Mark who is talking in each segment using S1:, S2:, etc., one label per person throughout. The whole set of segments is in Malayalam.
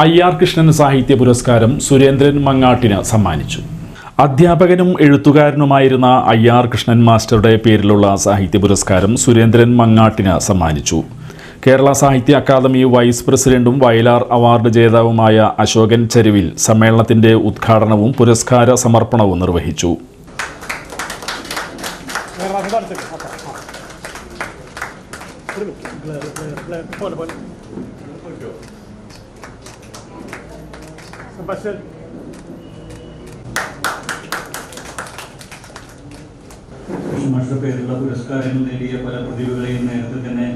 S1: ഐ ആർ കൃഷ്ണൻ സാഹിത്യ പുരസ്കാരം സുരേന്ദ്രൻ മങ്ങാട്ടിന് സമ്മാനിച്ചു. അധ്യാപകനും എഴുത്തുകാരനുമായിരുന്ന ഐ ആർ കൃഷ്ണൻ മാസ്റ്ററുടെ പേരിലുള്ള സാഹിത്യ പുരസ്കാരം സുരേന്ദ്രൻ മങ്ങാട്ടിന് സമ്മാനിച്ചു. കേരള സാഹിത്യ അക്കാദമി വൈസ് പ്രസിഡന്റും വയലാർ അവാർഡ് ജേതാവുമായ അശോകൻ ചെരുവിൽ സമ്മേളനത്തിന്റെ ഉദ്ഘാടനവും പുരസ്കാര സമർപ്പണവും നിർവഹിച്ചു.
S2: മാഷയുടെ പേരിലുള്ള പുരസ്കാരങ്ങൾ നേടിയ പല പ്രതിഭകളെയും നേരത്തെ തന്നെ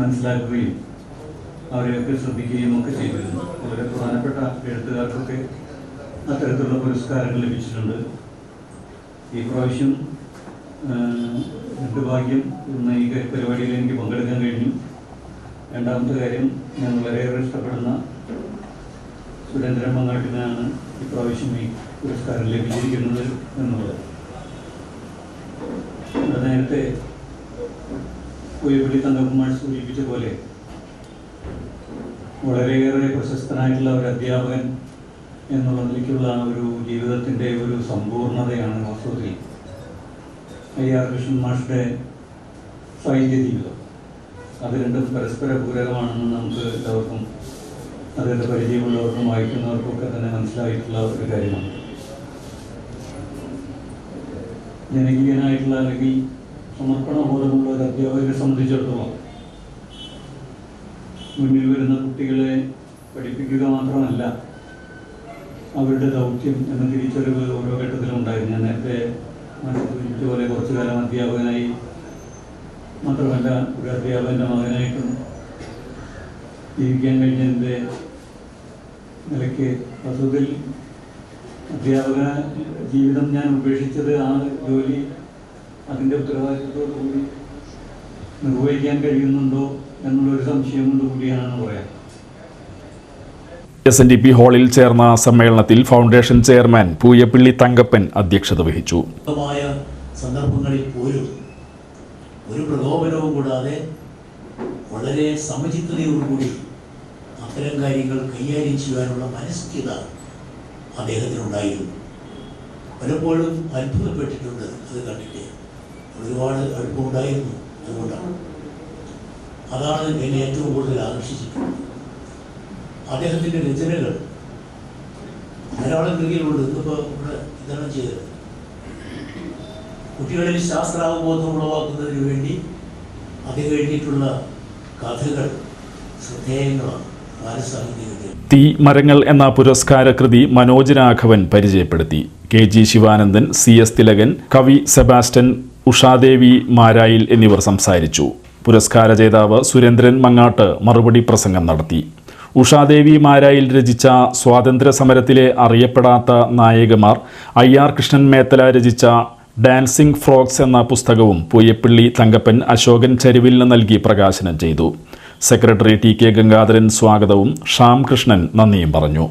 S2: മനസ്സിലാക്കുകയും അവരെയൊക്കെ ശ്രദ്ധിക്കുകയും ഒക്കെ ചെയ്തിരുന്നു വളരെ പ്രധാനപ്പെട്ട എഴുത്തുകാർക്കൊക്കെ അത്തരത്തിലുള്ള പുരസ്കാരങ്ങൾ ലഭിച്ചിട്ടുണ്ട്. ഈ പ്രാവശ്യം ഭാഗ്യം ഇന്ന് ഈ പരിപാടിയിൽ എനിക്ക് പങ്കെടുക്കാൻ കഴിഞ്ഞു. രണ്ടാമത്തെ കാര്യം ഞാൻ വളരെയേറെ ഇഷ്ടപ്പെടുന്ന സുരേന്ദ്രൻ മങ്ങാട്ടിനാണ് ഇപ്രാവശ്യം ഈ പുരസ്കാരം ലഭിച്ചിരിക്കുന്നത് എന്നുള്ളത്. നേരത്തെ കോയിപ്പള്ളി തങ്കകുമാർ സൂചിപ്പിച്ച പോലെ വളരെയേറെ പ്രശസ്തനായിട്ടുള്ള ഒരു അധ്യാപകൻ എന്നുള്ള നിലയ്ക്കുള്ള ഒരു ജീവിതത്തിന്റെ ഒരു സമ്പൂർണതയാണ് വാസ്തവത്തിൽ ഐ ആർ കൃഷ്ണൻ മാഷുടെ സാഹിത്യ ജീവിതം. അത് രണ്ടും പരസ്പര പൂരകമാണെന്ന് നമുക്ക് എല്ലാവർക്കും അതിന്റെ പരിചയമുള്ളവർക്കും വായിക്കുന്നവർക്കും ഒക്കെ തന്നെ മനസ്സിലായിട്ടുള്ള ഒരു കാര്യമാണ്. ജനകീയനായിട്ടുള്ള അല്ലെങ്കിൽ സമർപ്പണ ബോധമുള്ള ഒരു അധ്യാപകരെ സംബന്ധിച്ചിടത്തോളം മുന്നിൽ വരുന്ന കുട്ടികളെ പഠിപ്പിക്കുക മാത്രമല്ല അവരുടെ ദൗത്യം എന്ന തിരിച്ചറിവ് ഓരോ ഘട്ടത്തിലും ഉണ്ടായിരുന്നു ഞാൻ നേരത്തെ മനസ്സിൽ പോലെ കുറച്ചു കാലം അധ്യാപകനായി മാത്രമല്ല ഒരു അധ്യാപകന്റെ മകനായിട്ടും ജീവിക്കാൻ കഴിഞ്ഞതിന്റെ നിലയ്ക്ക് വസ്തുതയിൽ അധ്യാപക ജീവിതം ഞാൻ ഉപേക്ഷിച്ചത് ആ ജോലി അതിന്റെ ഉത്തരവാദിത്വത്തോടു കൂടി നിർവഹിക്കാൻ കഴിയുന്നുണ്ടോ എന്നുള്ളൊരു സംശയം കൊണ്ട് കൂടിയാണെന്ന് പറയാം.
S1: എസ് എൻ ഡി പി ഹാളിൽ ചേർന്ന സമ്മേളനത്തിൽ ഫൗണ്ടേഷൻ ചെയർമാൻ പൂയപ്പിള്ളി തങ്കപ്പൻ അധ്യക്ഷത വഹിച്ചു.
S3: സന്ദർഭങ്ങളിൽ പോലും ഒരു പ്രകോപനവും കൂടാതെ വളരെ സമചിത്തതയോടുകൂടി അത്തരം കാര്യങ്ങൾ കൈകാര്യം ചെയ്യാനുള്ള മനസ്ഥിത അദ്ദേഹത്തിനുണ്ടായിരുന്നു. പലപ്പോഴും അത്ഭുതപ്പെട്ടിട്ടുണ്ട് അത് കണ്ടിട്ട്. ഒരുപാട് അടുപ്പമുണ്ടായിരുന്നു അതുകൊണ്ടാണ്. അതാണ് എന്നെ ഏറ്റവും കൂടുതൽ ആകർഷിച്ചിട്ടുള്ളത്. അദ്ദേഹത്തിന്റെ രചനകൾ ധാരാളം കൃതികളുണ്ട്. ഇന്നിപ്പോൾ ഇവിടെ വിതരണം ചെയ്തത് കുട്ടികളിൽ ശാസ്ത്രാവബോധം ഉളവാക്കുന്നതിന് വേണ്ടി അദ്ദേഹം കഴിഞ്ഞിട്ടുള്ള കഥകൾ ശ്രദ്ധേയങ്ങളാണ്
S1: തീ മരങ്ങൾ എന്ന പുരസ്കാര കൃതി മനോജ് രാഘവൻ പരിചയപ്പെടുത്തി. K G Sivanandan C S Thilakan കവി സെബാസ്റ്റ്യൻ ഉഷാദേവി മാരായിൽ എന്നിവർ സംസാരിച്ചു. പുരസ്കാര ജേതാവ് സുരേന്ദ്രൻ മങ്ങാട്ട് മറുപടി പ്രസംഗം നടത്തി. ഉഷാദേവി മാരായിൽ രചിച്ച സ്വാതന്ത്ര്യ സമരത്തിലെ അറിയപ്പെടാത്ത നായകമാർ ഐ ആർ കൃഷ്ണൻ മേത്തല രചിച്ച ഡാൻസിംഗ് ഫ്രോക്സ് എന്ന പുസ്തകവും പൂയപ്പള്ളി തങ്കപ്പൻ അശോകൻ ചരുവിലിന് നൽകി പ്രകാശനം ചെയ്തു. സെക്രട്ടറി ടി കെ ഗംഗാധരൻ സ്വാഗതവും ഷാം കൃഷ്ണൻ നന്ദിയും പറഞ്ഞു.